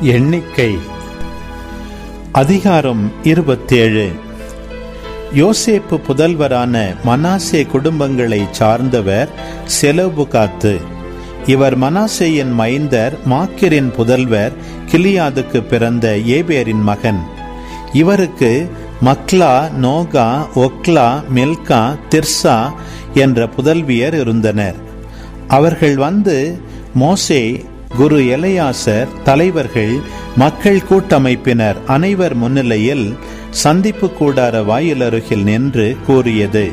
எண்ணிக்கை. அதிகாரம் இருபத்தேழு. யோசேப்பு புதல்வரான மனாசே குடும்பங்களை சார்ந்தவர் செலவுகாத்து இவர் மனாசேயின் மைந்தர் மாக்கிரின் புதல்வர் கிளியாதுக்கு பிறந்த ஏபேரின் மகன். இவருக்கு மக்லா நோகா ஒக்லா மில்கா திர்சா என்ற புதல்வியர் இருந்தனர். அவர்கள் வந்து மோசே குரு எலையாசர் தலைவர்கள் மக்கள் கூட்டமைப்பினர் அனைவர் முன்னிலையில் சந்திப்பு கூடார வாயிலருகில் நின்று கூறியது.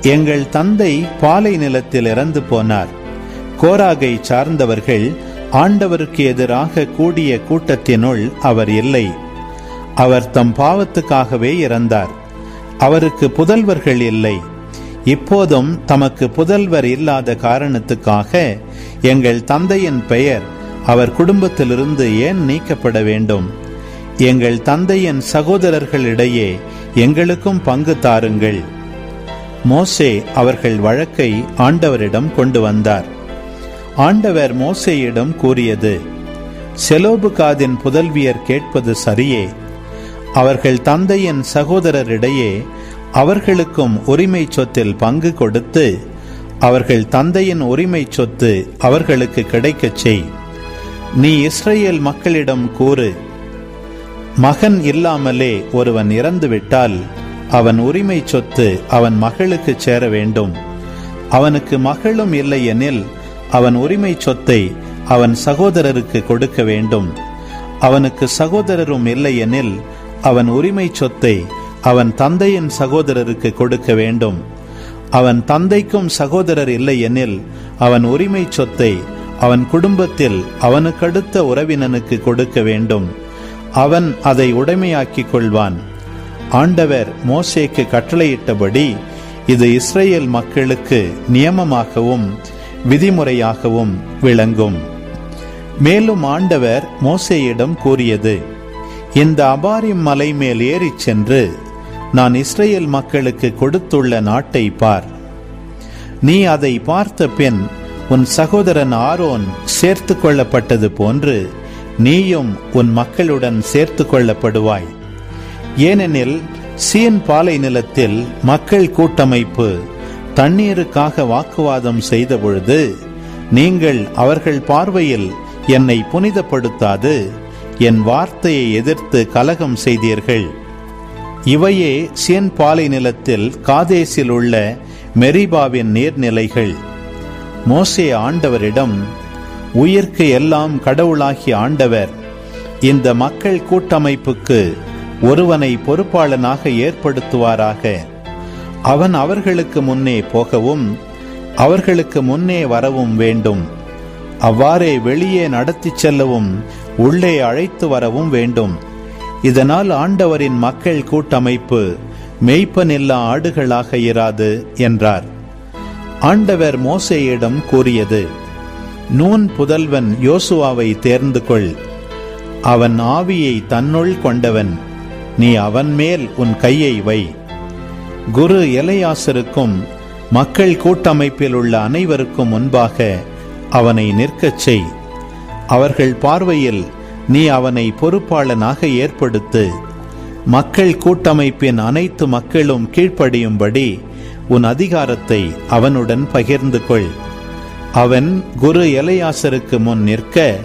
எங்கள் தந்தை பாலை நிலத்தில் இறந்து போனார். கோராகை சார்ந்தவர்கள் ஆண்டவருக்கு எதிராக கூடிய கூட்டத்தினுள் அவர் இல்லை. அவர் தம் பாவத்துக்காகவே இறந்தார். அவருக்கு புதல்வர்கள் இல்லை. இப்போதும் தமக்கு புதல்வர் இல்லாத காரணத்துக்காக எங்கள் தந்தையின் பெயர் அவர் குடும்பத்திலிருந்து ஏன் நீக்கப்பட வேண்டும்? எங்கள் தந்தையின் சகோதரர்களிடையே எங்களுக்கும் பங்கு தாருங்கள். மோசே அவர்கள் வழக்கை ஆண்டவரிடம் கொண்டு வந்தார். ஆண்டவர் மோசேயிடம் கூறியது செலோபுகாதின் புதல்வியர் கேட்பது சரியே. அவர்கள் தந்தையின் சகோதரரிடையே அவர்களுக்கும் உரிமை சொத்தில் பங்கு கொடுத்து அவர்கள் தந்தையின் உரிமை சொத்து அவர்களுக்கு கிடைக்கச் செய். நீ இஸ்ரேல் மக்களிடம் கூறு மகன் இல்லாமலே ஒருவன் இறந்துவிட்டால் அவன் உரிமை சொத்து அவன் மகளுக்கு சேர வேண்டும். அவனுக்கு மகளும் இல்லை எனில் அவன் உரிமை சொத்தை அவன் சகோதரருக்கு கொடுக்க வேண்டும். அவனுக்கு சகோதரரும் இல்லை எனில் அவன் உரிமை சொத்தை அவன் தந்தையின் சகோதரருக்கு கொடுக்க வேண்டும். அவன் தந்தைக்கும் சகோதரர் இல்லை எனில் அவன் உரிமை சொத்தை அவன் குடும்பத்தில் அவனுக்கடுத்த உறவினனுக்கு கொடுக்க வேண்டும். அவன் அதை உடைமையாக்கிக் கொள்வான். ஆண்டவர் மோசேக்கு கட்டளையிட்டபடி இது இஸ்ரேல் மக்களுக்கு நியமமாகவும் விதிமுறையாகவும் விளங்கும். மேலும் ஆண்டவர் மோசேயிடம் கூறியது இந்த அபாரிம் மலை மேல் ஏறிச் சென்று நான் இஸ்ரேல் மக்களுக்கு கொடுத்துள்ள நாட்டை பார். நீ அதை பார்த்த பின் உன் சகோதரன் ஆரோன் சேர்த்து கொள்ளப்பட்டது போன்று நீயும் உன் மக்களுடன் சேர்த்து கொள்ளப்படுவாய். ஏனெனில் சீன் பாலை நிலத்தில் மக்கள் கூட்டமைப்பு தண்ணீருக்காக வாக்குவாதம் செய்தபொழுது நீங்கள் அவர்கள் பார்வையில் என்னை புனிதப்படுத்தாது என் வார்த்தையை எதிர்த்து கலகம் செய்தீர்கள். இவையே சியன் பாலை நிலத்தில் காதேசில் உள்ள மெரிபாவின் நீர்நிலைகள். மோசே ஆண்டவரிடம் உயிர்க்கு எல்லாம் கடவுளாகி ஆண்டவர் இந்த மக்கள் கூட்டமைப்புக்கு ஒருவனை பொறுப்பாளனாக ஏற்படுத்துவாராக. அவன் அவர்களுக்கு முன்னே போகவும் அவர்களுக்கு முன்னே வரவும் வேண்டும். அவ்வாறே வெளியே நடத்திச் செல்லவும் உள்ளே அழைத்து வரவும் வேண்டும். இதனால் ஆண்டவரின் மக்கள் கூட்டமைப்பு மெய்ப்பனில்லா ஆடுகளாக இராது என்றார். ஆண்டவர் மோசேயிடம் கூறியது நூன் புதல்வன் யோசுவாவை தேர்ந்து கொள். அவன் ஆவியை தன்னுள் கொண்டவன். நீ அவன் மேல் உன் கையை வை. குரு எலையாசருக்கும் மக்கள் கூட்டமைப்பில் உள்ள அனைவருக்கும் முன்பாக அவனை நிற்கச் செய். அவர்கள் பார்வையில் நீ அவனை பொறுப்பாளனாக ஏற்படுத்து. மக்கள் கூட்டமைப்பின் அனைத்து மக்களும் கீழ்ப்படியும்படி உன் அதிகாரத்தை அவனுடன் பகிர்ந்து கொள். அவன் குரு எலையாசருக்கு முன் நிற்க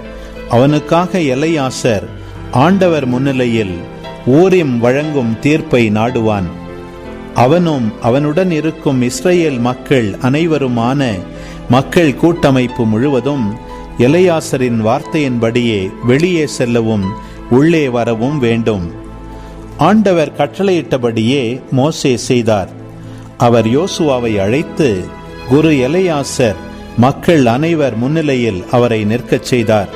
அவனுக்காக எலையாசர் ஆண்டவர் முன்னிலையில் ஊரிம் வழங்கும் தீர்ப்பை நாடுவான். அவனும் அவனுடன் இருக்கும் இஸ்ரேல் மக்கள் அனைவருமான மக்கள் கூட்டமைப்பு முழுவதும் எலையாசரின் வார்த்தையின்படியே வெளியே செல்லவும் உள்ளே வரவும் வேண்டும். ஆண்டவர் கட்டளையிட்டபடியே மோசே செய்தார். அவர் யோசுவாவை அழைத்து குரு எலையாசர் மக்கள் அனைவர் முன்னிலையில் அவரை நிற்கச் செய்தார்.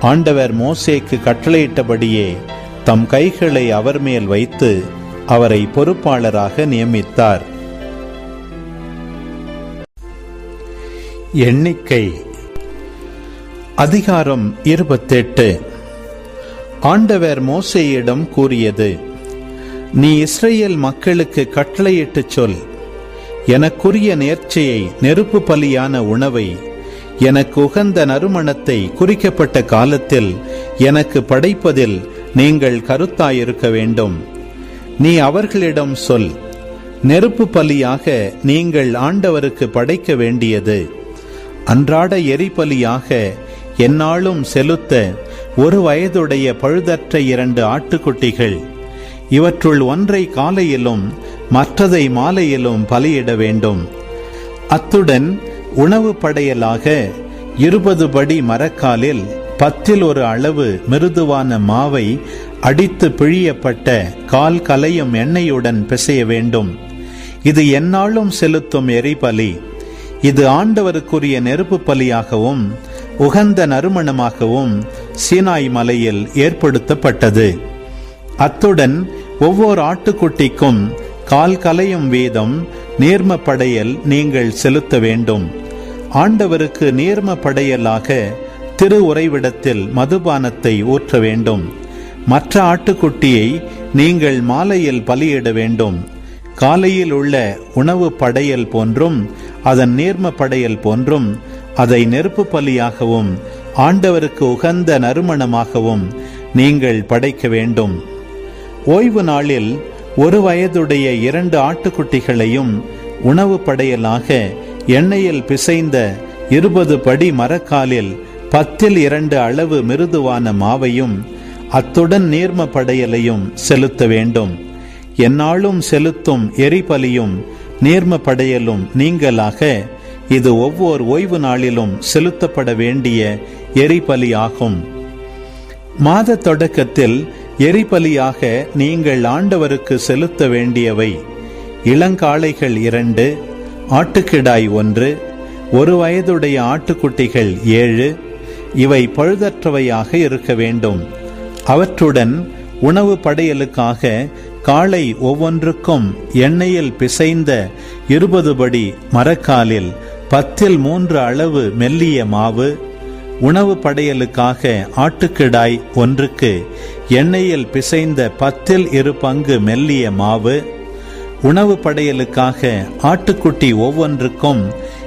ஆண்டவர் மோசேக்கு கட்டளையிட்டபடியே தம் கைகளை அவர் மேல் வைத்து அவரை பொறுப்பாளராக நியமித்தார். எண்ணிக்கை அதிகாரம் இருபத்தெட்டு. ஆண்டவர் மோசேயிடம் கூறியது நீ இஸ்ரேல் மக்களுக்கு கட்டளையிட்டுச் சொல். எனக்குரிய நேர்ச்சியை நெருப்பு பலியான உணவை எனக்கு உகந்த நறுமணத்தை குறிக்கப்பட்ட காலத்தில் எனக்கு படைப்பதில் நீங்கள் கருத்தாயிருக்க வேண்டும். நீ அவர்களிடம் சொல் நெருப்பு பலியாக நீங்கள் ஆண்டவருக்கு படைக்க வேண்டியது. அன்றாட எரிபலியாக என்னாலும் செலுத்த ஒரு வயதுடைய பழுதற்ற இரண்டு ஆட்டுக்குட்டிகள். இவற்றுள் ஒன்றை காலையிலும் மற்றதை மாலையிலும் பலியிட வேண்டும். அத்துடன் உணவு படையலாக இருபது படி மரக்காலில் பத்தில் ஒரு அளவு மிருதுவான மாவை அடித்து பிழியப்பட்ட கால் கலையும் எண்ணெயுடன் பிசைய வேண்டும். இது எந்நாளும் செலுத்தும் எரிபலி. இது ஆண்டவருக்குரிய நெருப்பு பலியாகவும் உகந்த நறுமணமாகவும் சீனாய் மலையில் ஏற்படுத்தப்பட்டது. அத்துடன் ஒவ்வொரு ஆட்டுக்குட்டிக்கும் கால் கலையும் வீதம் நீர்ம படையல் நீங்கள் செலுத்த வேண்டும். ஆண்டவருக்கு நீர்ம படையலாக திரு உறைவிடத்தில் மதுபானத்தை ஊற்ற வேண்டும். மற்ற ஆட்டுக்குட்டியை நீங்கள் மாலையில் பலியிட வேண்டும். காலையில் உள்ள உணவு படையல் போன்றும் அதன் நீர்ம படையல் போன்றும் அதை நெருப்பு பலியாகவும் ஆண்டவருக்கு உகந்த நறுமணமாகவும் நீங்கள் படைக்க வேண்டும். ஓய்வு நாளில் ஒரு வயதுடைய இரண்டு ஆட்டுக்குட்டிகளையும் உணவு படையலாக எண்ணெயில் பிசைந்த இருபது படி மரக்காலில் பத்தில் இரண்டு அளவு மிருதுவான மாவையும் அத்துடன் நீர்ம படையலையும் செலுத்த வேண்டும். என்னாலும் செலுத்தும் எரிபலியும் நீர்ம படையலும் நீங்களாக இது ஒவ்வொரு ஓய்வு நாளிலும் செலுத்தப்பட வேண்டிய எரிபலி ஆகும் மாத தொடக்கத்தில் எரிபலியாக நீங்கள் ஆண்டவருக்கு செலுத்த வேண்டியவை இளங்காளைகள் இரண்டு ஆட்டுக்கிடாய் ஒன்று ஒரு வயதுடைய ஆட்டுக்குட்டிகள் ஏழு இவை பழுதற்றவையாக இருக்க வேண்டும். அவற்றுடன் உணவு படையலுக்காக காளை ஒவ்வொன்றுக்கும் எண்ணெயில் பிசைந்த இருபது படி மரக்காலில் பத்தில் மூன்று அளவு மெல்லிய மாவு உணவு படையலுக்காக ஆட்டுக்கிடாய் ஒன்றுக்கு எண்ணெயில் பிசைந்த பத்தில் இரு பங்கு மெல்லிய மாவு உணவு படையலுக்காக ஆட்டுக்குட்டி ஒவ்வொன்றுக்கும்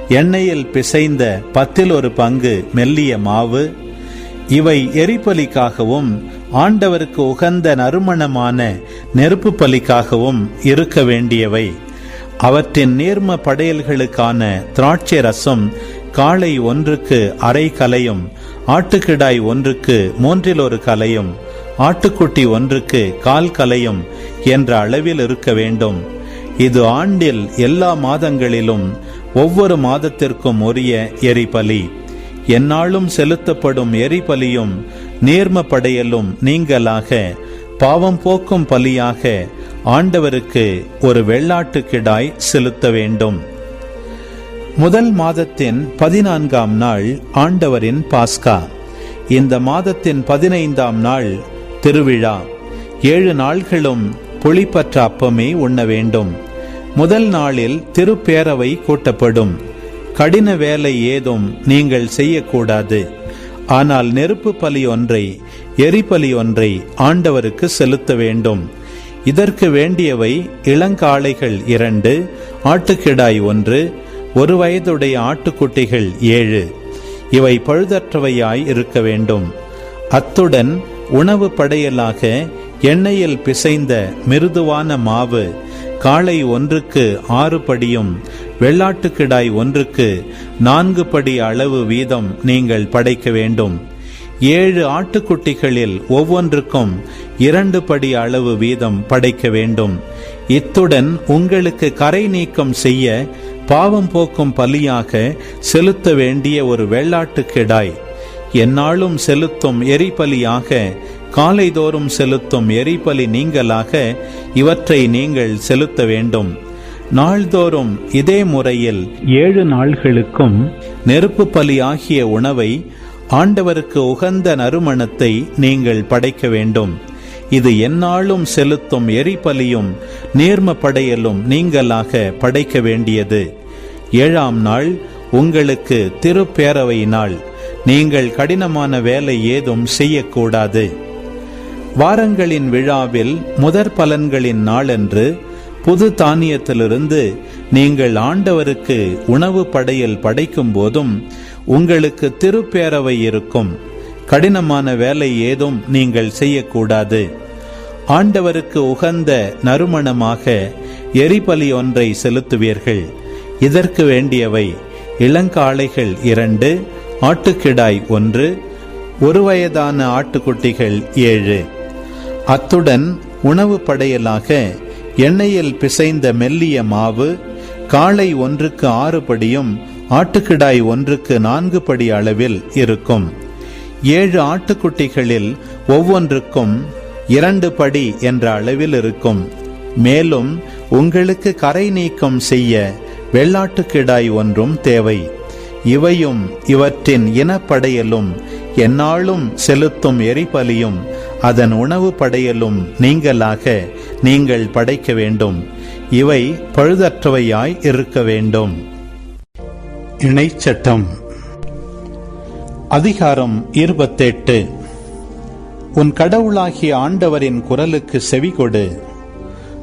எண்ணெயில் பிசைந்த பத்தில் ஒரு பங்கு மெல்லிய மாவு. இவை எரிபலிக்காகவும் ஆண்டவருக்கு உகந்த நறுமணமான நெருப்பு பலிக்காகவும் இருக்க வேண்டியவை. அவற்றின் நேர்ம படையல்களுக்கான திராட்சை ரசம் காளை ஒன்றுக்கு அரை கலையும் ஆட்டுக்கிடாய் ஒன்றுக்கு மூன்றில் ஒரு கலையும் ஆட்டுக்குட்டி ஒன்றுக்கு கால் கலையும் என்ற அளவில் இருக்க வேண்டும். இது ஆண்டில் எல்லா மாதங்களிலும் ஒவ்வொரு மாதத்திற்கும் உரிய எரிபலி. எந்நாளும் செலுத்தப்படும் எரிபலியும் நேர்ம படையலும் நீங்களாக பாவம் போக்கும் பலியாக ஆண்டவருக்கு ஒரு வெள்ளாட்டு கிடாய் செலுத்த வேண்டும். முதல் மாதத்தின் பதினான்காம் நாள் ஆண்டவரின் பாஸ்கா. இந்த மாதத்தின் பதினைந்தாம் நாள் திருவிழா. ஏழு நாள்களும் புளிப்பற்ற அப்பமே உண்ண வேண்டும். முதல் நாளில் திருப்பேரவை கூட்டப்படும். கடின வேலை ஏதும் நீங்கள் செய்யக்கூடாது. ஆனால் நெருப்பு பலி ஒன்றை எரிபலி ஒன்றை ஆண்டவருக்கு செலுத்த வேண்டும். இதற்கு வேண்டியவை இளங்காளைகள் இரண்டு ஆட்டுக்கிடாய் ஒன்று ஒரு வயதுடைய ஆட்டுக்குட்டிகள் ஏழு. இவை பழுதற்றவையாய் இருக்க வேண்டும். அத்துடன் உணவு படையலாக எண்ணெயில் பிசைந்த மிருதுவான மாவு காளை ஒன்றுக்கு ஆறு படியும் வெள்ளாட்டுக்கிடாய் ஒன்றுக்கு நான்கு படி அளவு வீதம் நீங்கள் படைக்க வேண்டும். ஏழு ஆட்டுக்குட்டிகளில் ஒவ்வொன்றுக்கும் இரண்டு படி அளவு வீதம் படைக்க வேண்டும். இத்துடன் உங்களுக்கு கரை நீக்கம் செய்ய பாவம் போக்கும் பலியாக செலுத்த வேண்டிய ஒரு வெள்ளாட்டு என்னாலும் செலுத்தும் எரிபலியாக காலைதோறும் செலுத்தும் எரிபலி நீங்களாக இவற்றை நீங்கள் செலுத்த வேண்டும். நாள்தோறும் இதே முறையில் ஏழு நாள்களுக்கும் நெருப்பு பலி ஆகிய உணவை ஆண்டவருக்கு உகந்த நறுமணத்தை நீங்கள் படைக்க வேண்டும். இது எந்நாளும் செலுத்தும் எரிபலியும் நேர்ம படையலும் நீங்களாக படைக்க வேண்டியது. ஏழாம் நாள் உங்களுக்கு திருப்பேரவை நாள். நீங்கள் கடினமான வேலை ஏதும் செய்யக்கூடாது. வாரங்களின் விழாவில் முதற் பலன்களின் நாளன்று புது தானியத்திலிருந்து நீங்கள் ஆண்டவருக்கு உணவு படையல் படைக்கும் போதும் உங்களுக்கு திருப்பேரவை இருக்கும். கடினமான வேலை ஏதும் நீங்கள் செய்யக்கூடாது. ஆண்டவருக்கு உகந்த நறுமணமாக எரிபலி ஒன்றை செலுத்துவீர்கள். இதற்கு வேண்டியவை இளங்காளைகள் இரண்டு ஆட்டுக்கிடாய் ஒன்று ஒரு வயதான ஆட்டுக்குட்டிகள் ஏழு. அத்துடன் உணவு படையலாக எண்ணெயில் பிசைந்த மெல்லிய மாவு காளை ஒன்றுக்கு ஆறு படியும் ஆட்டுக்கிடாய் ஒன்றுக்கு நான்கு படி அளவில் இருக்கும். ஏழு ஆட்டுக்குட்டிகளில் ஒவ்வொன்றுக்கும் இரண்டு படி என்ற அளவில் இருக்கும். மேலும் உங்களுக்கு கரை நீக்கம் செய்ய வெள்ளாட்டுக்கிடாய் ஒன்றும் தேவை. இவையும் இவற்றின் இனப்படையலும் எந்நாளும் செலுத்தும் எரிபலியும் அதன் உணவு படையலும் நீங்களாக நீங்கள் படைக்க வேண்டும். இவை பழுதற்றவையாய் இருக்க வேண்டும். இணைச்சட்டம் அதிகாரம் இருபத்தெட்டு. உன் கடவுளாகிய ஆண்டவரின் குரலுக்கு செவிகொடு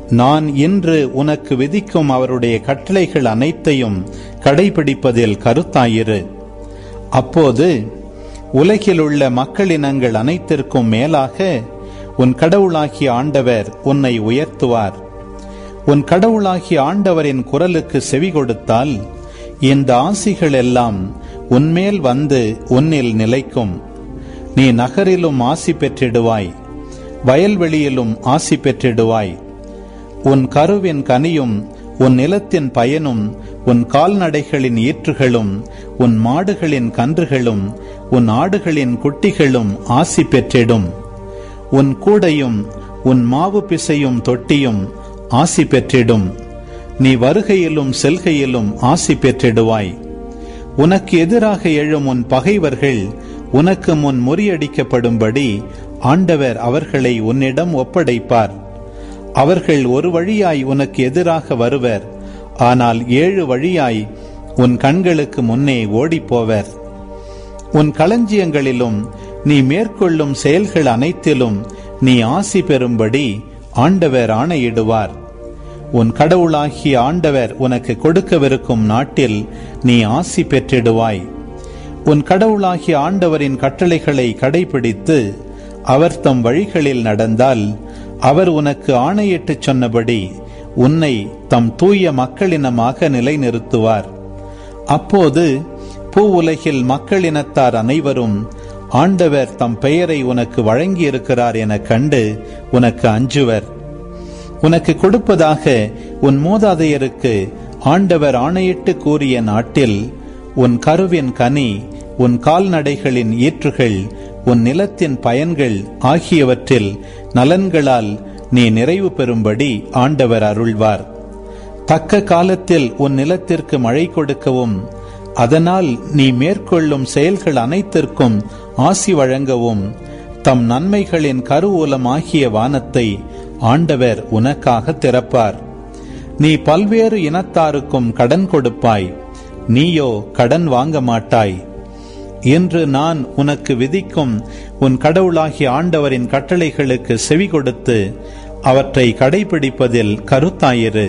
நான் இன்று உனக்கு விதிக்கும் அவருடைய கட்டளைகள் அனைத்தையும் கடைபிடிப்பதில் கருத்தாயிரு. அப்போது உலகிலுள்ள மக்களினங்கள் அனைத்திற்கும் மேலாக உன் கடவுளாகிய ஆண்டவர் உன்னை உயர்த்துவார். உன் கடவுளாகிய ஆண்டவரின் குரலுக்கு செவி கொடுத்தால் இந்த ஆசிகள் எல்லாம் உன்மேல் வந்து உன்னில் நிலைக்கும். நீ நகரிலும் ஆசி பெற்றிடுவாய் வயல்வெளியிலும் ஆசி பெற்றிடுவாய். உன் கருவின் கனியும் உன் நிலத்தின் பயனும் உன் கால்நடைகளின் ஈற்றுகளும் உன் மாடுகளின் கன்றுகளும் உன் ஆடுகளின் குட்டிகளும் ஆசி பெற்றிடும். உன் கூடையும் உன் மாவு பிசையும் தொட்டியும் ஆசி பெற்றிடும். நீ வருகையிலும் செல்கையிலும் ஆசி பெற்றிடுவாய். உனக்கு எதிராக எழும் உன் பகைவர்கள் உனக்கு முன் முறியடிக்கப்படும்படி ஆண்டவர் அவர்களை உன்னிடம் ஒப்படைப்பார். அவர்கள் ஒரு வழியாய் உனக்கு எதிராக வருவர். ஆனால் ஏழு வழியாய் உன் கண்களுக்கு முன்னே ஓடிப்போவர். உன் களஞ்சியங்களிலும் நீ மேற்கொள்ளும் செயல்கள் அனைத்திலும் நீ ஆசி பெறும்படி ஆண்டவர் ஆணையிடுவார். உன் கடவுளாகிய ஆண்டவர் உனக்கு கொடுக்கவிருக்கும் நாட்டில் நீ ஆசி பெற்றிடுவாய். உன் கடவுளாகிய ஆண்டவரின் கட்டளைகளை கடைபிடித்து அவர் தம் வழிகளில் நடந்தால் அவர் உனக்கு ஆணையிட்டுச் சொன்னபடி உன்னை தம் தூய மக்களினமாக நிலைநிறுத்துவார். அப்போது பூ உலகில் மக்களினத்தார் அனைவரும் ஆண்டவர் தம் பெயரை உனக்கு வழங்கியிருக்கிறார் என கண்டு உனக்கு அஞ்சுவர். உனக்கு கொடுப்பதாக உன் மூதாதையருக்கு ஆண்டவர் ஆணையிட்டு கூறிய நாட்டில் உன் கருவின் கனி உன் கால்நடைகளின் ஈற்றுகள் உன் நிலத்தின் பயன்கள் ஆகியவற்றில் நலன்களால் நீ நிறைவு பெறும்படி ஆண்டவர் அருள்வார். தக்க காலத்தில் உன் நிலத்திற்கு மழை கொடுக்கவும் அதனால் நீ மேற்கொள்ளும் செயல்கள் அனைத்திற்கும் ஆசி வழங்கவும் தம் நன்மைகளின் கருவூலம் ஆகிய வானத்தை ஆண்டவர் உனக்காக திறப்பார். நீ பல்வேறு இனத்தாருக்கும் கடன் கொடுப்பாய் நீயோ கடன் வாங்க மாட்டாய். என்று நான் உனக்கு விதிக்கும் உன் கடவுளாகிய ஆண்டவரின் கட்டளைகளுக்கு செவி கொடுத்து அவற்றை கடைபிடிப்பதில் கருத்தாயிரு.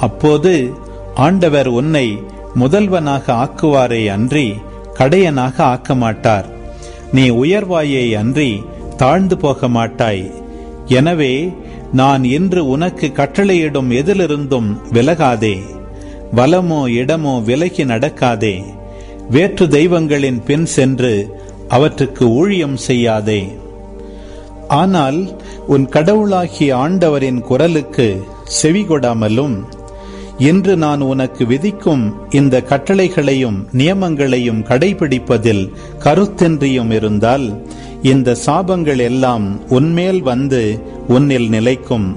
அப்போது ஆண்டவர் உன்னை முதல்வனாக ஆக்குவாரே அன்றி கடையனாக ஆக்க மாட்டார் நீ உயர்வாயே அன்றி தாழ்ந்து போக மாட்டாய் எனவே நான் இன்று உனக்கு கட்டளையிடும் எதிலிருந்தும் விலகாதே. வலமோ இடமோ விலகி நடக்காதே. வேற்று தெய்வங்களின் பின் சென்று அவற்றுக்கு ஊழியம் செய்யாதே. ஆனால் உன் கடவுளாகிய ஆண்டவரின் குரலுக்கு செவிகொடாமலும் இன்று நான் உனக்கு விதிக்கும் இந்த கட்டளைகளையும் நியமங்களையும் கடைபிடிப்பதில் கருத்தின்றியும் இருந்தால் இந்த சாபங்கள் எல்லாம் உன்மேல் வந்து உன்னில் நிலைக்கும்.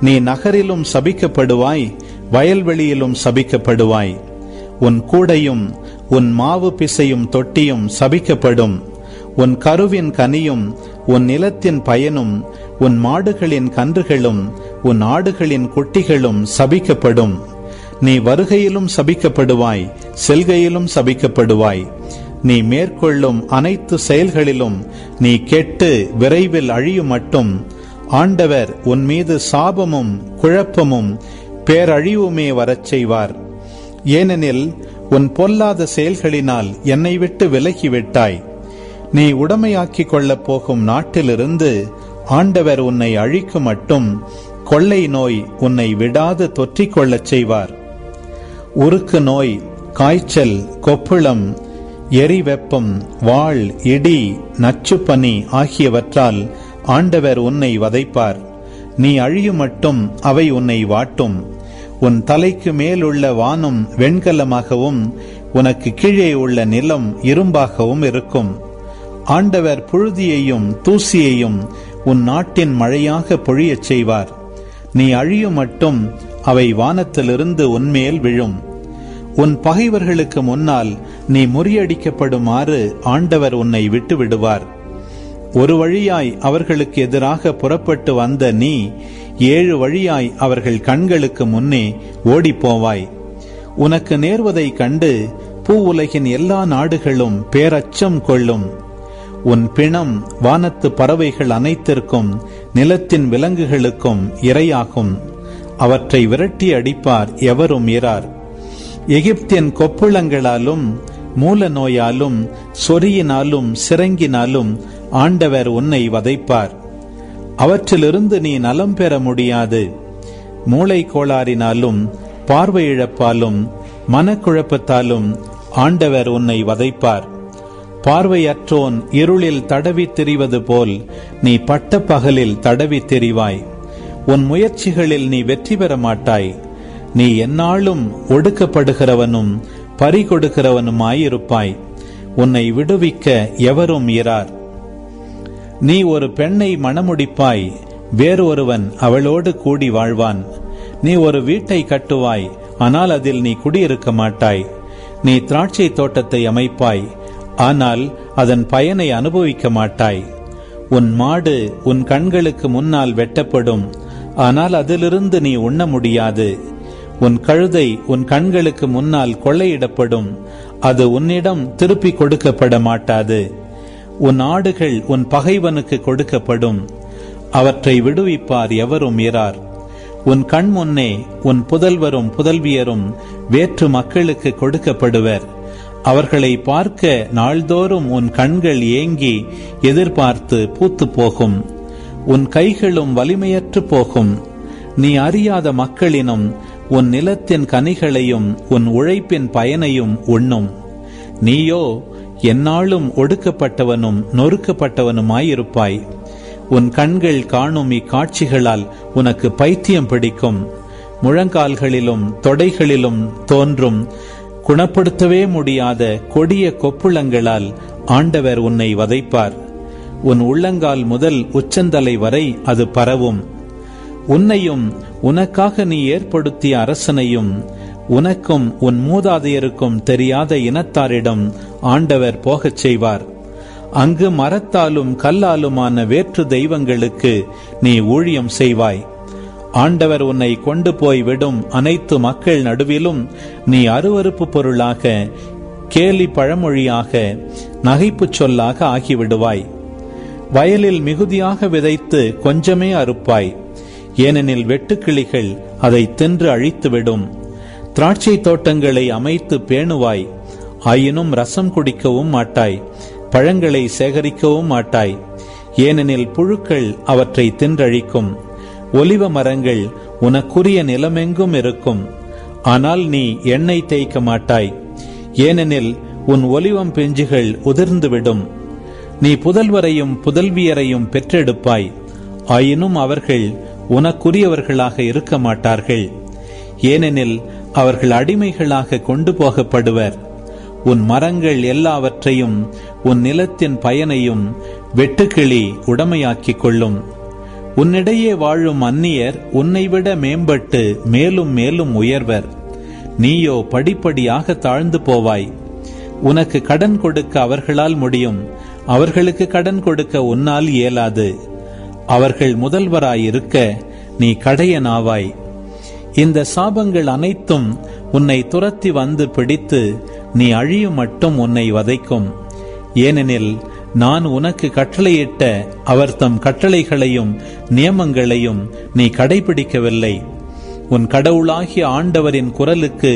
நீ நகரிலும் சபிக்கப்படுவாய் வயல்வெளியிலும் சபிக்கப்படுவாய். உன் கூடையும் உன் மாவு பிசையும் தொட்டியும் சபிக்கப்படும். உன் கருவின் கனியும் உன் நிலத்தின் பயனும் உன் மாடுகளின் கன்றுகளும் உன் ஆடுகளின் குட்டிகளும் சபிக்கப்படும். நீ வருகையிலும் சபிக்கப்படுவாய் செல்கையிலும் சபிக்கப்படுவாய். நீ மேற்கொள்ளும் அனைத்து செயல்களிலும் நீ கெட்டு விரைவில் அழியும் மட்டும் ஆண்டவர் உன் மீது சாபமும் குழப்பமும் பேரழிவுமே வரச் செய்வார். ஏனெனில் உன் பொல்லாத செயல்களினால் என்னை விட்டு விலகிவிட்டாய். நீ உடமையாக்கிக் கொள்ளப் போகும் நாட்டிலிருந்து ஆண்டவர் உன்னை அழிக்கும் மட்டும் கொள்ளை நோய் உன்னை விடாது தொற்றிக் கொள்ளச் செய்வார். உருக்கு நோய் காய்ச்சல் கொப்புளம் எரிவெப்பம் வாள் இடி நச்சுப்பனி ஆகியவற்றால் ஆண்டவர் உன்னை வதைப்பார். நீ அழியும் மட்டும் அவை உன்னை வாட்டும். உன் தலைக்கு மேலுள்ள வானம் வெண்கலமாகவும் உனக்கு கீழே உள்ள நிலம் இரும்பாகவும் இருக்கும். ஆண்டவர் புழுதியையும் தூசியையும் உன் நாட்டின் மழையாக பொழியச் செய்வார். நீ அழியும் மட்டும் அவை வானத்திலிருந்து உன்மேல் விழும். உன் பகைவர்களுக்கு முன்னால் நீ முறியடிக்கப்படுமாறு ஆண்டவர் உன்னை விட்டு விடுவார் ஒரு வழியாய் அவர்களுக்கு எதிராக புறப்பட்டு வந்த நீ ஏழு வழியாய் அவர்கள் கண்களுக்கு முன்னே ஓடிப்போவாய். உனக்கு நேர்வதை கண்டு பூ உலகின் எல்லா நாடுகளும் பேரச்சம் கொள்ளும். உன் பிணம் வானத்து பறவைகள் அனைத்திற்கும் நிலத்தின் விலங்குகளுக்கும் இரையாகும். அவற்றை விரட்டி அடிப்பார் எவரும் இரார். எகிப்தின் கொப்புளங்களாலும் மூல நோயாலும் சொறியினாலும் சிறங்கினாலும் ஆண்டவர் உன்னை வதைப்பார். அவற்றிலிருந்து நீ நலம் பெற முடியாது. மூளை கோளாறினாலும் பார்வை இழப்பாலும் மனக்குழப்பத்தாலும் ஆண்டவர் உன்னை வதைப்பார். பார்வையற்றோன் இருளில் தடவி திரிவது போல் நீ பட்ட பகலில் தடவி திரிவாய். உன் முயற்சிகளில் நீ வெற்றி பெற மாட்டாய். நீ எந்நாளும் ஒடுக்கப்படுகிறவனும் பறிகொடுக்கிறவனுமாயிருப்பாய். உன்னை விடுவிக்க எவரும் இரார். நீ ஒரு பெண்ணை மணமுடிப்பாய் வேறொருவன் அவளோடு கூடி வாழ்வான். நீ ஒரு வீட்டை கட்டுவாய் ஆனால் அதில் நீ குடியிருக்க மாட்டாய். நீ திராட்சை தோட்டத்தை அமைப்பாய் ஆனால் அதன் பயனை அனுபவிக்க மாட்டாய். உன் மாடு உன் கண்களுக்கு முன்னால் வெட்டப்படும் ஆனால் அதிலிருந்து நீ உண்ண முடியாது. உன் கழுதை உன் கண்களுக்கு முன்னால் கொள்ளையிடப்படும் அது உன்னிடம் திருப்பி கொடுக்கப்பட மாட்டாது. உன் ஆடுகள் உன் பகைவனுக்கு கொடுக்கப்படும். அவற்றை விடுவிப்பார் எவரும் இரார் உன் கண் முன்னே உன் புதல்வரும் புதல்வியரும் வேற்று மக்களுக்கு கொடுக்கப்படுவர். அவர்களை பார்க்க நாள்தோறும் உன் கண்கள் ஏங்கி எதிர்பார்த்து பூத்து போகும் உன் கைகளும் வலிமையற்று போகும். நீ அறியாத மக்களினும் உன் நிலத்தின் கனிகளையும் உன் உழைப்பின் பயனையும் உண்ணும். நீயோ எந்நாளும் ஒடுக்கப்பட்டவனும் நொறுக்கப்பட்டவனுமாயிருப்பாய். உன் கண்கள் காணும் இக்காட்சிகளால் உனக்கு பைத்தியம் பிடிக்கும். முழங்கால்களிலும் தொடைகளிலும் தோன்றும். குணப்படுத்தவே முடியாத கொடிய கொப்புளங்களால் ஆண்டவர் உன்னை வதைப்பார். உன் உள்ளங்கால் முதல் உச்சந்தலை வரை அது பரவும். உன்னையும் உனக்காக நீ ஏற்படுத்திய அரசனையும் உனக்கும் உன் மூதாதையருக்கும் தெரியாத இனத்தாரிடம் ஆண்டவர் போகச் செய்வார். அங்கு மரத்தாலும் கல்லாலுமான வேற்று தெய்வங்களுக்கு நீ ஊழியம் செய்வாய். ஆண்டவர் உன்னை கொண்டு போய் விடும் அனைத்து மக்கள் நடுவிலும் நீ அருவருப்பு பொருளாக கேலி பழமொழியாக நகைப்புச் சொல்லாக ஆகிவிடுவாய். வயலில் மிகுதியாக விதைத்து கொஞ்சமே அறுப்பாய். ஏனெனில் வெட்டுக்கிளிகள் அதை தின்று அழித்துவிடும். திராட்சை தோட்டங்களை அமைத்து பேணுவாய். ஆயினும் ரசம் குடிக்கவும் மாட்டாய் பழங்களை சேகரிக்கவும் மாட்டாய். ஏனெனில் புழுக்கள் அவற்றை தின்றழிக்கும். ஒலிவ மரங்கள் உனக்குரிய நிலமெங்கும் இருக்கும். ஆனால் நீ எண்ணெய் தேய்க்க மாட்டாய். ஏனெனில் உன் ஒலிவம் பிஞ்சுகள் உதிர்ந்துவிடும். நீ புதல்வரையும் புதல்வியரையும் பெற்றெடுப்பாய். ஆயினும் அவர்கள் உனக்குரியவர்களாக இருக்க மாட்டார்கள். ஏனெனில் அவர்கள் அடிமைகளாக கொண்டு போகப்படுவர். உன் மரங்கள் எல்லாவற்றையும் உன் நிலத்தின் பயனையும் வெட்டுக்கிளி உடமையாக்கிக் கொள்ளும். உன்னிடையே வாழும் அந்நியர் உன்னைவிட மேம்பட்டு மேலும் மேலும் உயர்வர். நீயோ படிப்படியாக தாழ்ந்து போவாய். உனக்கு கடன் கொடுக்க அவர்களால் முடியும். அவர்களுக்கு கடன் கொடுக்க உன்னால் இயலாது. அவர்கள் முதல்வராயிருக்க நீ கடையனாவாய். இந்த சாபங்கள் அனைத்தும் உன்னை துரத்தி வந்து பிடித்து நீ அழியும் மட்டும் உன்னை வதைக்கும். ஏனெனில் நான் உனக்கு கட்டளையிட்ட அவர் தம் கட்டளைகளையும் நியமங்களையும் நீ கடைபிடிக்கவில்லை. உன் கடவுளாகிய ஆண்டவரின் குரலுக்கு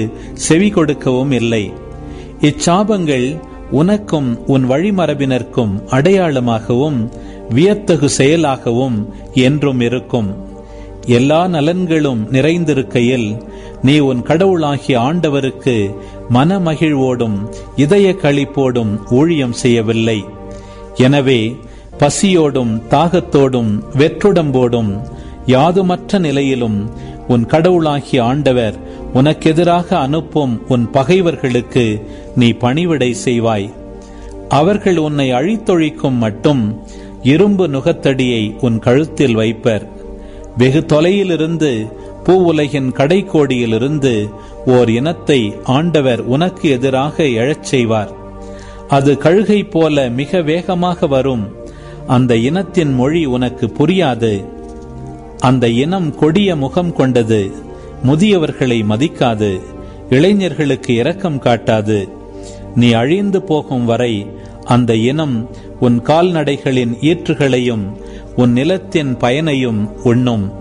செவி கொடுக்கவும் இல்லை. இச்சாபங்கள் உனக்கும் உன் வழிமரபினருக்கும் அடையாளமாகவும் வியத்தகு செயலாகவும் என்றும் இருக்கும். எல்லா நலன்களும் நிறைந்திருக்கையில் நீ உன் கடவுளாகிய ஆண்டவருக்கு மனமகிழ்வோடும் இதய களிப்போடும் ஊழியம் செய்யவில்லை. எனவே பசியோடும் தாகத்தோடும் வெற்றுடம்போடும் யாதுமற்ற நிலையிலும் உன் கடவுளாகிய ஆண்டவர் உனக்கெதிராக அனுப்பும் உன் பகைவர்களுக்கு நீ பணிவிடை செய்வாய். அவர்கள் உன்னை அழித்தொழிக்கும் மட்டும் இரும்பு நுகத்தடியை உன் கழுத்தில் வைப்பர். வெகு தொலையிலிருந்து பூவுலகின் கடைக்கோடியிலிருந்து ஓர் இனத்தை ஆண்டவர் உனக்கு எதிராக எழச் செய்வார். அது கழுகை போல மிக வேகமாக வரும். அந்த இனத்தின் மொழி உனக்கு புரியாது. அந்த இனம் கொடிய முகம் கொண்டது. முதியவர்களை மதிக்காது. இளைஞர்களுக்கு இரக்கம் காட்டாது. நீ அழிந்து போகும் வரை அந்த இனம் உன் கால்நடைகளின் ஈற்றுகளையும் உன் நிலத்தின் பயனையும் உண்ணும்.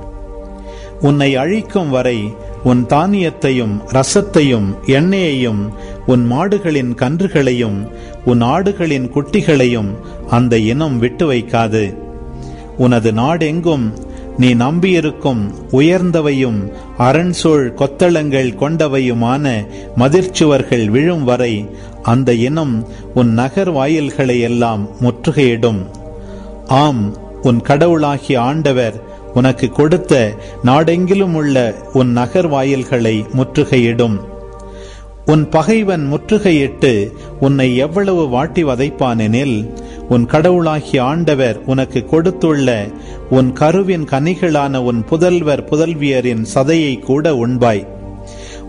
உன்னை அழிக்கும் வரை உன் தானியத்தையும் ரசத்தையும் எண்ணெயையும் உன் மாடுகளின் கன்றுகளையும் உன் ஆடுகளின் குட்டிகளையும் அந்த இனம் விட்டு வைக்காது. உனது நாடெங்கும் நீ நம்பியிருக்கும் உயர்ந்தவையும் அரண்சோழ் கொத்தளங்கள் கொண்டவையுமான மதிர்ச்சுவர்கள் விழும் வரை அந்த இனம் உன் நகர் வாயில்களை எல்லாம் முற்றுகையிடும். ஆம் உன் கடவுளாகிய ஆண்டவர் உனக்கு கொடுத்த நாடெங்கிலும் உள்ள உன் நகர் வாயில்களை முற்றுகையிடும். உன் பகைவன் முற்றுகையிட்டு உன்னை எவ்வளவு வாட்டி வதைப்பானெனில் உன் கடவுளாகிய ஆண்டவர் உனக்கு கொடுத்துள்ள உன் கருவின் கனிகளான உன் புதல்வர் புதல்வியரின் சதையை கூட உண்பாய்.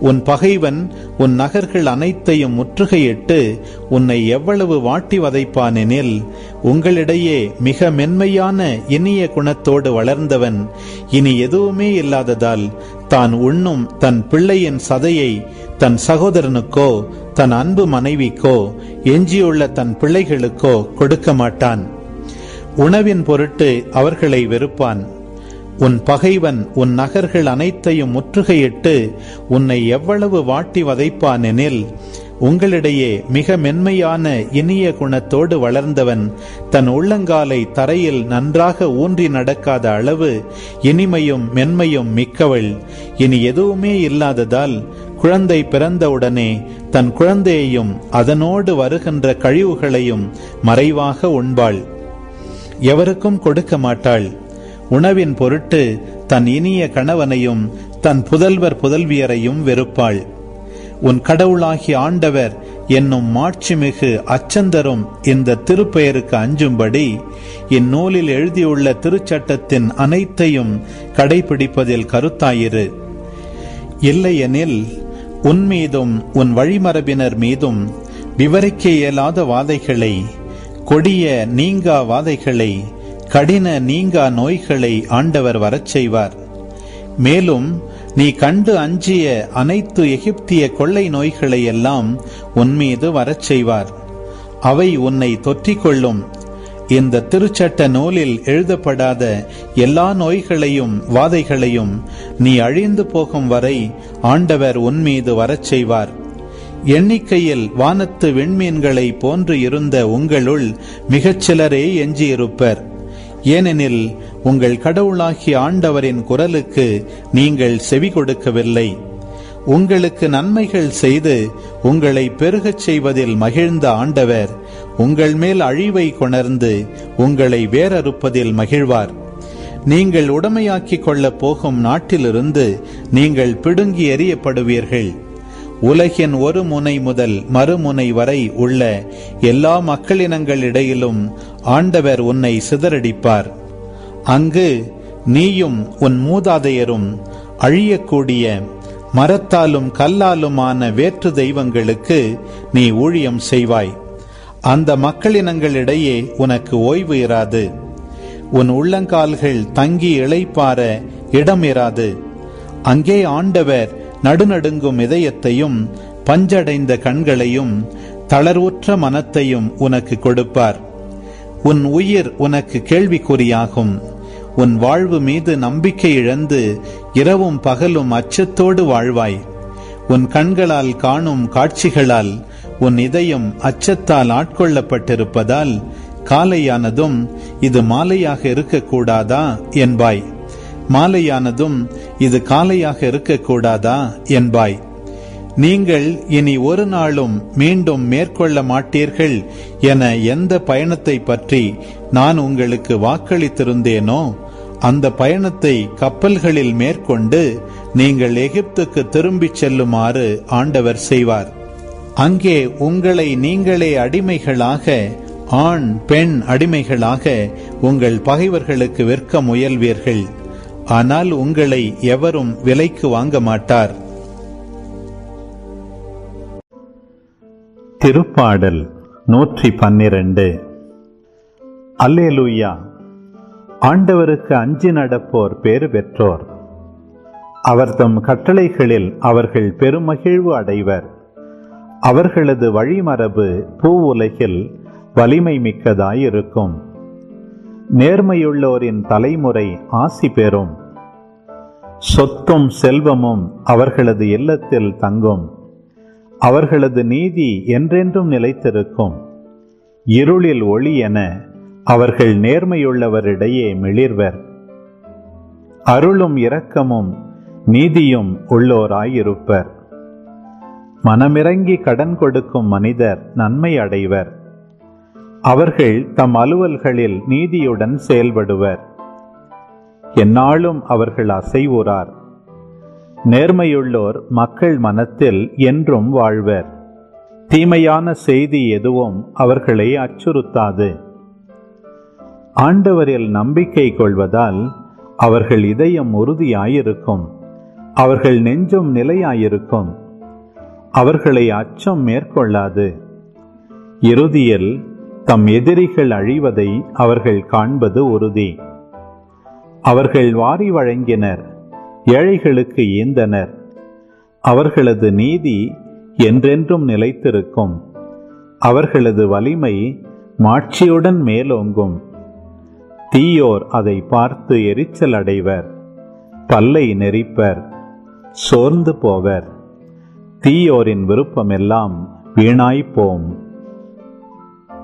உன் பகைவன் உன் நகர்கள் அனைத்தையும் முற்றுகையிட்டு உன்னை எவ்வளவு வாட்டி வதைப்பானெனில் உங்களிடையே மிக மென்மையான இனிய குணத்தோடு வளர்ந்தவன். இனி எதுவுமே இல்லாததால் தான் உண்ணும் தன் பிள்ளையின் சதையை தன் சகோதரனுக்கோ தன் அன்பு மனைவிக்கோ எஞ்சியுள்ள தன் பிள்ளைகளுக்கோ கொடுக்க மாட்டான். உணவின் பொருட்டு அவர்களை வெறுப்பான். உன் பகைவன் உன் நகர்கள் அனைத்தையும் முற்றுகையிட்டு உன்னை எவ்வளவு வாட்டி வதைப்பான் எனில் உங்களிடையே மிக மென்மையான இனிய குணத்தோடு வளர்ந்தவன் தன் உள்ளங்காலை தரையில் நன்றாக ஊன்றி நடக்காத அளவு இனிமையும் மென்மையும் மிக்கவள். இனி எதுவுமே இல்லாததால் குழந்தை பிறந்தவுடனே தன் குழந்தையையும் அதனோடு வருகின்ற கழிவுகளையும் மறைவாக உண்பாள். எவருக்கும் கொடுக்க மாட்டாள். உணவின் பொருட்டு தன் இனிய கணவனையும் தன் புதல்வர் புதல்வியரையும் வெறுப்பாள். உன் கடவுளாகி ஆண்டவர் என்னும் மாட்சிமிகு அச்சந்தரும் இந்த திருப்பெயருக்கு அஞ்சும்படி இந்நூலில் எழுதியுள்ள திருச்சட்டத்தின் அனைத்தையும் கடைபிடிப்பதில் கருத்தாயிரு. இல்லையெனில் உன் மீதும் உன் வழிமரபினர் மீதும் விவரிக்க இயலாத வாதைகளை கொடிய நீங்கா வாதைகளை கடின நீங்கா நோய்களை ஆண்டவர் வரச் செய்வார். மேலும் நீ கண்டு அஞ்சிய அனைத்து எகிப்திய கொள்ளை நோய்களை எல்லாம் உன்மீது வரச் செய்வார். அவை உன்னை தொற்றிக்கொள்ளும். இந்த திருச்சட்ட நூலில் எழுதப்படாத எல்லா நோய்களையும் வாதைகளையும் நீ அழிந்து போகும் வரை ஆண்டவர் உன்மீது வரச் செய்வார். எண்ணிக்கையில் வானத்து விண்மீன்களை போன்று இருந்த உங்களுள் மிகச்சிலரே எஞ்சியிருப்பர். ஏனெனில் உங்கள் கடவுளாகிய ஆண்டவரின் குரலுக்கு நீங்கள் செவி கொடுக்கவில்லை. உங்களுக்கு நன்மைகள் செய்து உங்களை பெருகச் செய்வதில் மகிழ்ந்த ஆண்டவர் உங்கள் மேல் அழிவை கொணர்ந்து உங்களை வேறறுப்பதில் மகிழ்வார். நீங்கள் உடமையாக்கிக் கொள்ளப் போகும் நாட்டிலிருந்து நீங்கள் பிடுங்கி எறியப்படுவீர்கள். உலகின் ஒரு முனை முதல் மறுமுனை வரை உள்ள எல்லா மக்களினங்கள் இடையிலும் ஆண்டவர் உன்னை சிதறடிப்பார். அங்கு நீயும் உன் மூதாதையரும் அழியக்கூடிய மரத்தாலும் கல்லாலுமான வேற்று தெய்வங்களுக்கு நீ ஊழியம் செய்வாய். அந்த மக்களினங்களிடையே உனக்கு ஓய்வு இராது. உன் உள்ளங்கால்கள் தங்கி இளைப்பார இடம் இராது அங்கே ஆண்டவர் நடுநடுங்கும் இதயத்தையும் பஞ்சடைந்த கண்களையும் தளர்வுற்ற மனத்தையும் உனக்கு கொடுப்பார். உன் உயிர் உனக்கு கேள்விக்குறியாகும். உன் வாழ்வு மீது நம்பிக்கை இழந்து இரவும் பகலும் அச்சத்தோடு வாழ்வாய். உன் கண்களால் காணும் காட்சிகளால் உன் இதயம் அச்சத்தால் ஆட்கொள்ளப்பட்டிருப்பதால் காலையானதும் இது மாலையாக இருக்கக்கூடாதா என்பாய். மாலையானதும் இது காலையாக இருக்கக்கூடாதா என்பாய். நீங்கள் இனி ஒரு நாளும் மீண்டும் மேற்கொள்ள மாட்டீர்கள் என எந்த பயணத்தை பற்றி நான் உங்களுக்கு வாக்களித்திருந்தேனோ அந்த பயணத்தை கப்பல்களில் மேற்கொண்டு நீங்கள் எகிப்துக்கு திரும்பிச் செல்லுமாறு ஆண்டவர் செய்வார். அங்கே உங்களை நீங்களே அடிமைகளாக ஆண் பெண் அடிமைகளாக உங்கள் பகைவர்களுக்கு விற்க முயல்வீர்கள். ஆனால் உங்களை எவரும் விலைக்கு வாங்க மாட்டார் திருப்பாடல் நூற்றி பன்னிரண்டு அல்லேலூயா. ஆண்டவருக்கு அஞ்சி நடப்போர் பேறு பெற்றோர். அவர் தம் கட்டளைகளில் அவர்கள் பெருமகிழ்வு அடைவர். அவர்களது வழிமரபு பூ உலகில் வலிமை மிக்கதாயிருக்கும். நேர்மையுள்ளோரின் தலைமுறை ஆசி பெறும். சொத்தும் செல்வமும் அவர்களது இல்லத்தில் தங்கும். அவர்களது நீதி என்றென்றும் நிலைத்திருக்கும். இருளில் ஒளி என அவர்கள் நேர்மையுள்ளவரிடையே மிளிர்வர். அருளும் இரக்கமும் நீதியும் உள்ளோராயிருப்பர். மனமிறங்கி கடன் கொடுக்கும் மனிதர் நன்மை அடைவர். அவர்கள் தம் அலுவல்களில் நீதியுடன் செயல்படுவர். எந்நாளும் அவர்கள் அசைவுறார். நேர்மையுள்ளோர் மக்கள் மனத்தில் என்றும் வாழ்வர். தீமையான செய்தி எதுவும் அவர்களை அச்சுறுத்தாது. ஆண்டவரில் நம்பிக்கை கொள்வதால் அவர்கள் இதயம் உறுதியாயிருக்கும். அவர்கள் நெஞ்சும் நிலையாயிருக்கும். அவர்களை அச்சம் மேற்கொள்ளாது. இறுதியில் தம் எதிரிகள் அழிவதை அவர்கள் காண்பது உறுதி. அவர்கள் வாரி வழங்கினர் ஏழைகளுக்கு ஈந்தனர் அவர்களது நீதி என்றென்றும் நிலைத்திருக்கும். அவர்களது வலிமை மாட்சியுடன் மேலோங்கும். தீயோர் அதை பார்த்து எரிச்சல் அடைவர் பல்லை நெரிப்பர் சோர்ந்து போவர். தீயோரின் விருப்பமெல்லாம் வீணாய்ப்போம்.